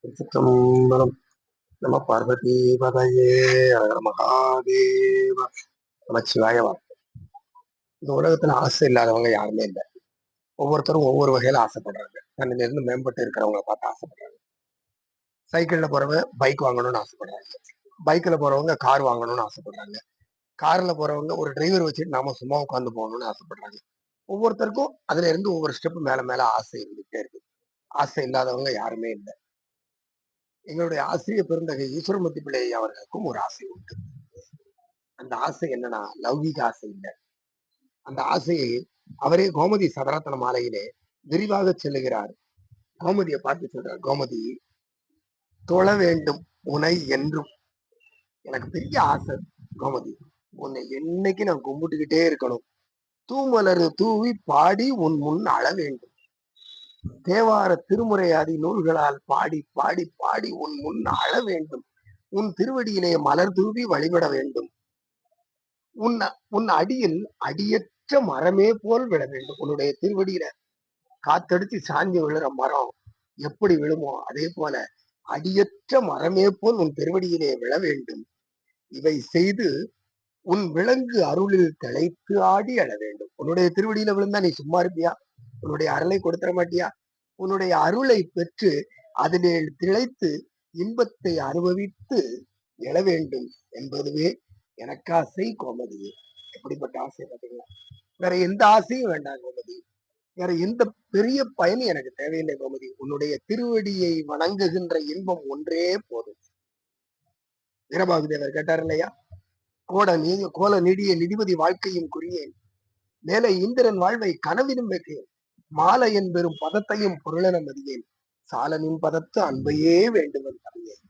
திருச்சிற்றம்பலம் நம பார்வதி பதையே மகாதேவ நமச்சிவாய இந்த உலகத்துல ஆசை இல்லாதவங்க யாருமே இல்லை. ஒவ்வொருத்தரும் ஒவ்வொரு வகையில ஆசைப்படுறாங்க. தன்னில இருந்து மேம்பட்டு இருக்கிறவங்களை பார்த்து ஆசைப்படுறாங்க. சைக்கிள்ல போறவங்க பைக் வாங்கணும்னு ஆசைப்படுறாங்க. பைக்ல போறவங்க கார் வாங்கணும்னு ஆசைப்படுறாங்க. கார்ல போறவங்க ஒரு டிரைவர் வச்சுட்டு நாம சும்மா உட்காந்து போகணும்னு ஆசைப்படுறாங்க. ஒவ்வொருத்தருக்கும் அதுல இருந்து ஒவ்வொரு ஸ்டெப் மேல மேல ஆசை இருந்துகிட்டே இருக்கு. ஆசை இல்லாதவங்க யாருமே இல்லை. எங்களுடைய ஆசிரியர் பெருந்தகை ஈஸ்வரமூர்த்தி பிள்ளை அவர்களுக்கும் ஒரு ஆசை உண்டு. அந்த ஆசை என்னன்னா லௌகிக ஆசை இல்லை. அந்த ஆசையை அவரே கோமதி சதரத்தன மாலையிலே விரிவாக செல்லுகிறார். கோமதியை பார்த்து சொல்றார் கோமதி தொழ வேண்டும் உனை என்றும். எனக்கு பெரிய ஆசை கோமதி. உன்னை என்னைக்கு நான் கும்பிட்டுக்கிட்டே இருக்கணும். தூமலர் தூவி பாடி உன் முன் அழ வேண்டும். தேவார திருமுறையாதி நூல்களால் பாடி பாடி பாடி உன் முன் அழ வேண்டும். உன் திருவடியிலே மலர் தூவி வழிபட வேண்டும். உன் உன் அடியில் அடியற்ற மரமே போல் விழ வேண்டும். உன்னுடைய திருவடியில காத்தடிச்சு சாஞ்சி விழுற மரம் எப்படி விழுமோ அதே போல அடியற்ற மரமே போல் உன் திருவடியிலே விழ வேண்டும். இவை செய்து உன் விலங்கு அருளில் திளைத்து ஆடி அழ வேண்டும். உன்னுடைய திருவடியில விழுந்தா நீ சும்மா இருப்பியா? உன்னுடைய அருளை கொடுத்துட மாட்டியா உன்னுடைய அருளை பெற்று அதனில் திளைத்து இன்பத்தை அனுபவித்து எழ வேண்டும் என்பதுவே எனக்கு ஆசை கோமதி. எப்படிப்பட்ட ஆசை பார்த்தீங்களா? வேற எந்த ஆசையும் வேண்டாம் கோமதி. வேற எந்த பெரிய பயனும் எனக்கு தேவையில்லை கோமதி. உன்னுடைய திருவடியை வணங்குகின்ற இன்பம் ஒன்றே போதும். வீரபாகு தேவர் கேட்டார் இல்லையா? கோட நீ கோல நீடிய நிதிபதி வாழ்க்கையும் குறியேன். மேலே இந்திரன் வாழ்வை கனவினும் வைக்கிறேன். மாலை என்பெரும் பதத்தையும் பொருளென மதியேன். சாலனின் பதத்து அன்பையே வேண்டுவன் அறியேன்.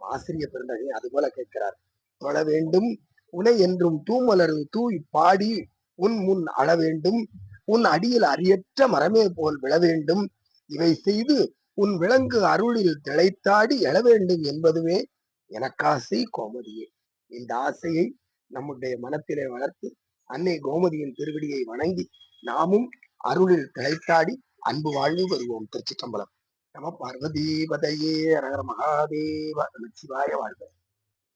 ஆசிரிய பெருந்தகை அது போல கேட்கிறார். தொழ வேண்டும் உனை என்றும் தூமலர் தூய் பாடி உன் முன் அழ வேண்டும். உன் அடியில் அரியற்ற மரமே போல் விழ வேண்டும். இவை செய்து உன் விலங்கு அருளில் திளைத்தாடி எழ வேண்டும் என்பதுவே எனக்காசை கோமதியே. இந்த ஆசையை நம்முடைய மனத்திலே வளர்த்து அன்னை கோமதியின் திருவடியை வணங்கி நாமும் அருளில் திளைத்தாடி அன்பு வாழ்வு வருவோம் திருச்சிற்றம்பலம். நம பார்வதி பதையே மகாதேவ நமச்சிவாய வாழ்க.